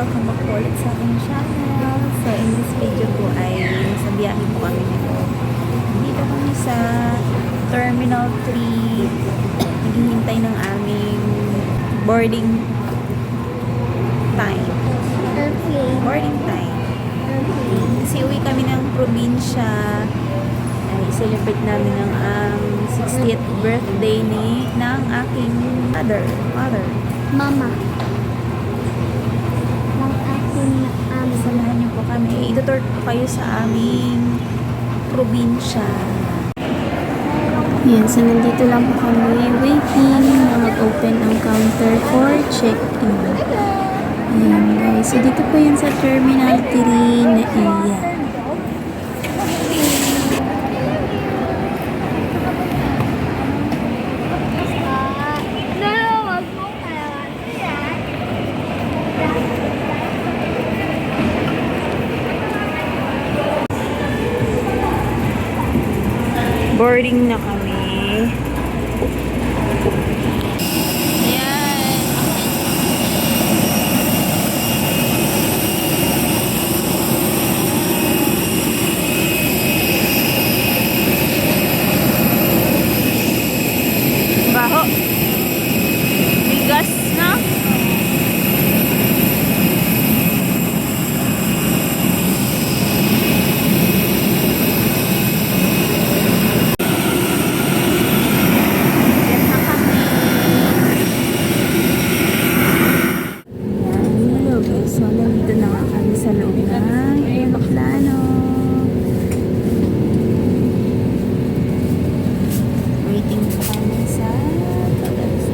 welcome back po ulit sa aking channel. So, in this video po ay sa biyahe po kami nito. Dito kami sa Terminal 3. Naghihintay ng aming boarding time. Airplane. Boarding time. Airplane. Kasi uwi kami ng probinsya. Ay, celebrate namin ang ang 60th birthday ni ng aking mother. Mother. Mama. Ng ating um, Samahan niyo po kami. Itutur po kayo sa aming probinsya. Yan, so nandito lang po kami waiting na mag-open ang counter for check-in. Ayan guys, so dito po yan sa Terminal 3 na area. No, wag mo kaya. Boarding na kami. Ayan. Baho. Bigas na. Yan na kami. Yan, hello guys. So, nandito na nga kami sa loob ng aeroplano. Waiting po kami sa pag-alis.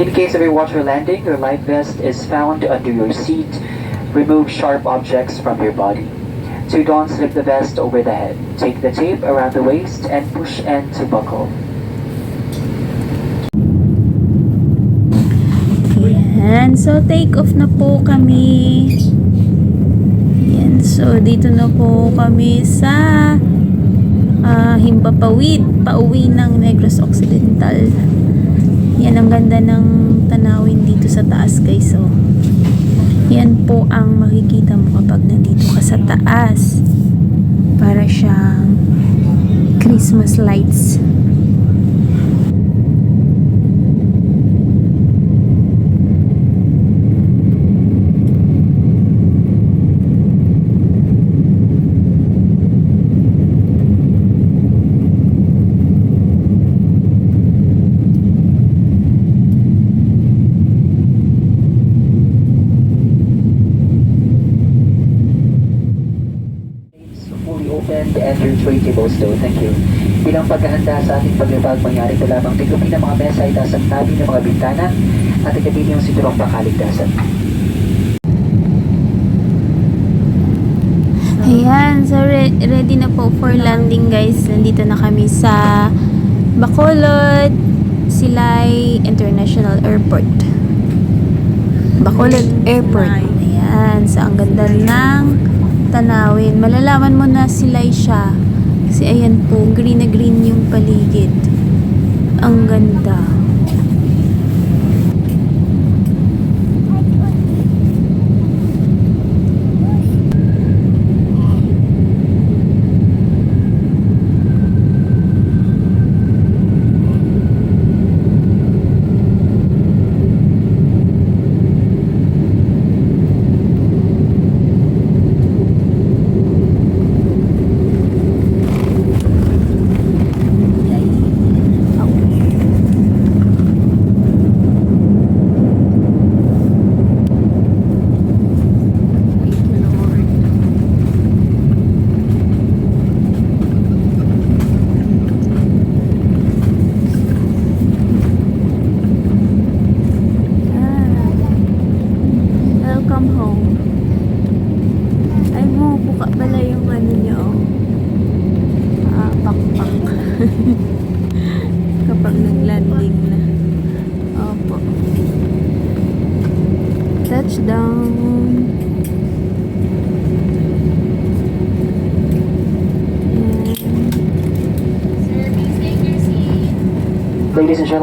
In case of a water landing, your life vest is found under your seat. Remove sharp objects from your body. So don't slip the vest over the head. Take the tape around the waist and push end to buckle. Ayan. So, take off na po kami. Ayan. So, dito na po kami sa ah, Himpapawid. Pauwi ng Negros Occidental. Yan ang ganda ng tanawin dito sa taas guys. So, yan po ang makikita mo kapag nandito ka sa taas. Para siyang Christmas lights. So fully tray tables though. Thank you. Bilang paghahanda sa ating paglipag, mangyari ko lamang tigupin ng mga mesa ay tasang tabi ng mga bintana at itabi yung sinturong pakaligtasan. Ayan, so re- ready na po for landing guys. Nandito na kami sa Bacolod Silay International Airport. Bacolod Airport. Ayan, so ang ganda ng tanawin. Malalaman mo na Silay siya. Kasi ayan po, green na green yung paligid. Ang ganda.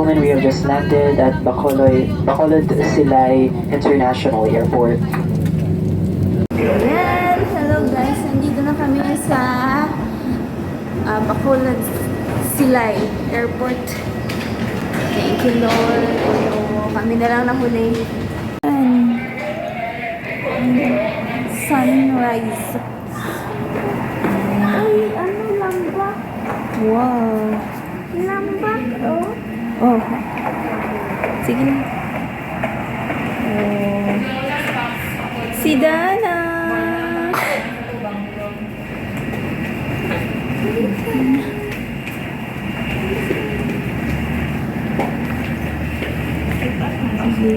And gentlemen, we have just landed at Bacolod, Bacolod Silay International Airport. Ayan, hello guys. Nandito na kami sa uh, Bacolod Silay Airport. Thank you Lord. So, kami na lang nahuli. Ayan. Sunrise. Ay, ano lambak? Wow. Oh. Sige na. Oh. Si Dana. Sige.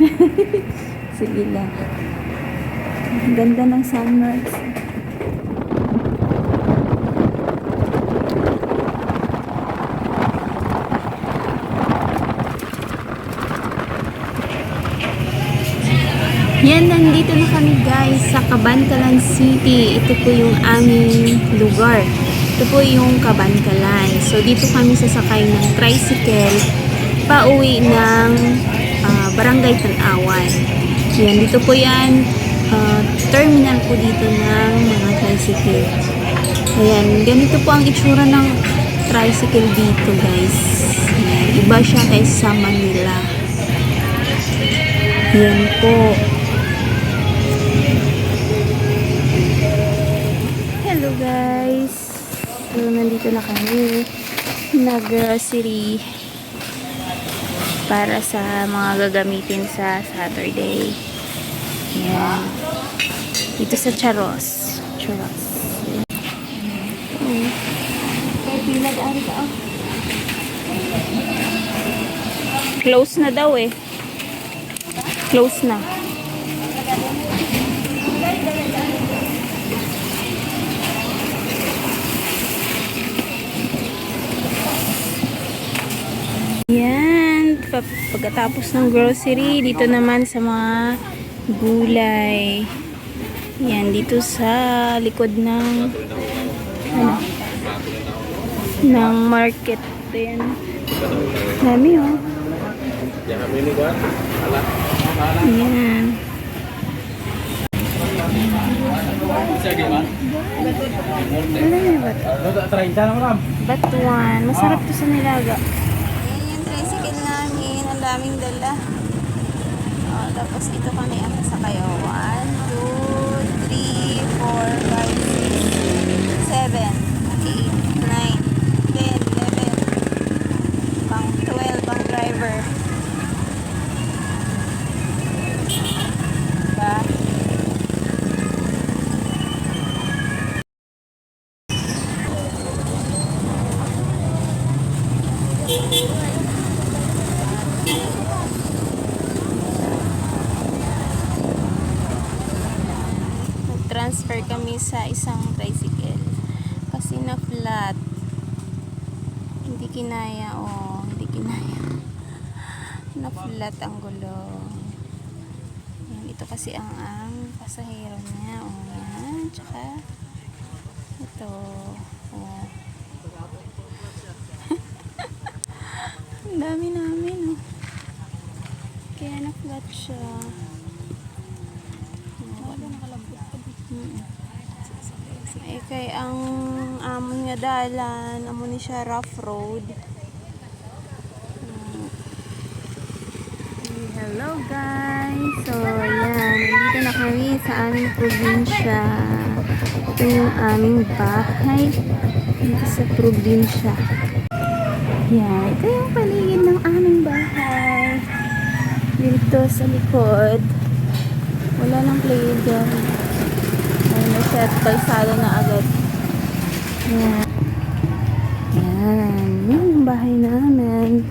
Sige lang. Ang ganda ng sunrise. Yan, nandito na kami guys sa Kabankalan City. Ito po yung aming lugar. Ito po yung Kabankalan. So, dito kami sasakay ng tricycle pauwi ng ah, Barangay Tanawan. Yan, dito po yan. ah, terminal po dito ng mga tricycle. Ayan, ganito po ang itsura ng tricycle dito guys. Ayan, iba siya kaysa sa Manila. Yan po. Nandito na kami. Nag-grocery para sa mga gagamitin sa Saturday. Yan. Dito sa Charos. Charos. Oh. Close na daw eh. Close na. Yan. Pa- Pagkatapos ng grocery, dito naman sa mga gulay. Yan, dito sa likod ng ano, ng market. Ayan. Dami oh. Ayan. Ano yung bato? Batuan. Masarap to sa nilaga. Daming dala. Oh, tapos ito kami ang sasakayo. 1, 2, 3, 4, 5, 6, 7, Nag-transfer kami sa isang tricycle. Kasi na flat. Hindi kinaya, oh. Hindi kinaya. Na flat ang gulong. Yan, ito kasi ang ang pasahero niya. Oh, yan. Tsaka, ito. Oh. ang dami namin, oh. Kaya na flat siya. Eh, ang amon nga dalan, amo ni siya rough road. Mm. Hello guys! So, ayan. Nandito na kami sa aming probinsya. Ito yung aming bahay dito sa probinsya. Yan. Ito yung paligid ng aming bahay. Dito sa likod. Wala nang playground. At kalsada na agad. Yan. Yan. Yan yung bahay namin.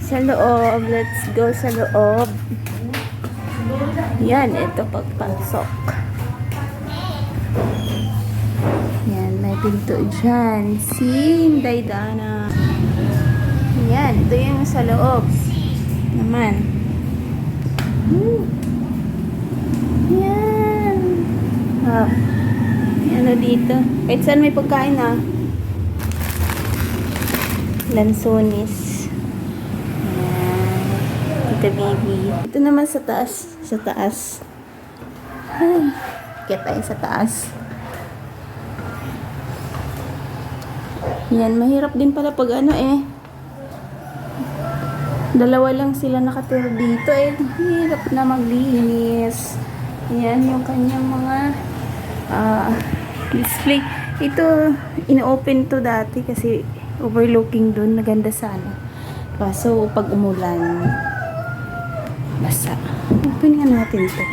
Sa loob. Let's go sa loob. Yan. Ito pagpasok. Yan. May pinto dyan. Si Inday Dana. Yan. Ito yung sa loob. Naman. Hmm. Ah, ano dito? Kahit saan may pagkain ah. Lansones. Tita Bibi. Ito naman sa taas. Sa taas. Ay. Kaya tayo sa taas. Yan, mahirap din pala pag ano eh. Dalawa lang sila nakatira dito eh. Hirap na maglinis. Yan yung kanyang mga ah, display. Ito, ino-open to dati kasi overlooking dun. Naganda sana. Kaso pag umulan, basa. Open nga natin to.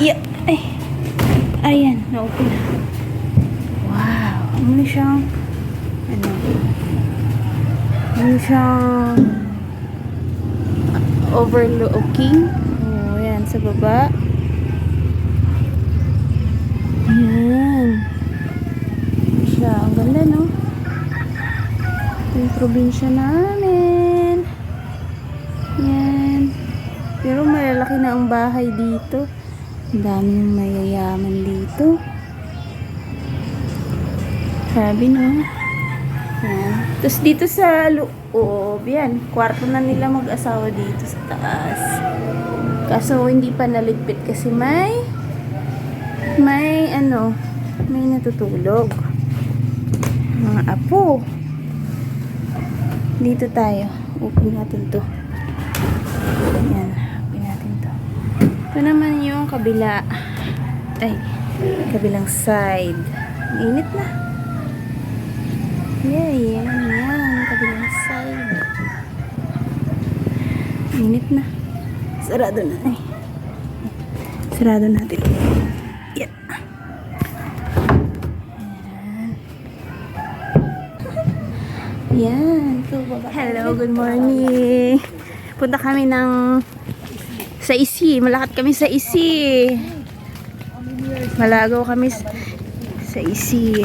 Yeah. Ay. Ayan, na-open na. Wow. Ano siyang, ano, ano siyang overlooking. Oh, yan, sa baba. Ayan. Siya, ang ganda, no? Yung probinsya namin. Yan. Pero malalaki na ang bahay dito. Ang daming mayayaman dito. Sabi, no? Yan. Tapos dito sa loob, yan. Kwarto na nila mag-asawa dito sa taas. Kaso hindi pa naligpit kasi may may ano, may natutulog. Mga apo. Dito tayo. Open natin to. Ayan. Open natin to. Ito naman yung kabila. Ay, kabilang side. Init na. Yeah, yan, yan. Kabilang side. Init na. Sarado na eh. Sarado natin. Yan. Hello, good morning. Punta kami ng sa isi. Malakat kami sa isi. Malagaw kami sa, isi.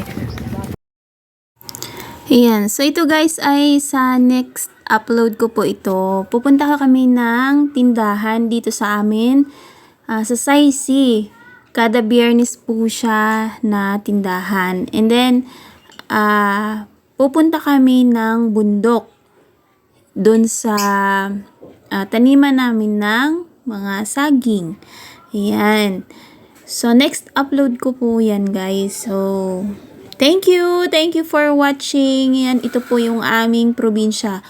Ayan. So, ito guys ay sa next upload ko po ito. Pupunta ka kami ng tindahan dito sa amin. ah, sa Saisi. Kada biyernes po siya na tindahan. And then, ah, pupunta kami ng bundok. Doon sa ah, taniman namin ng mga saging. Ayan. So, next upload ko po yan, guys. So, thank you. Thank you for watching. Yan, ito po yung aming probinsya.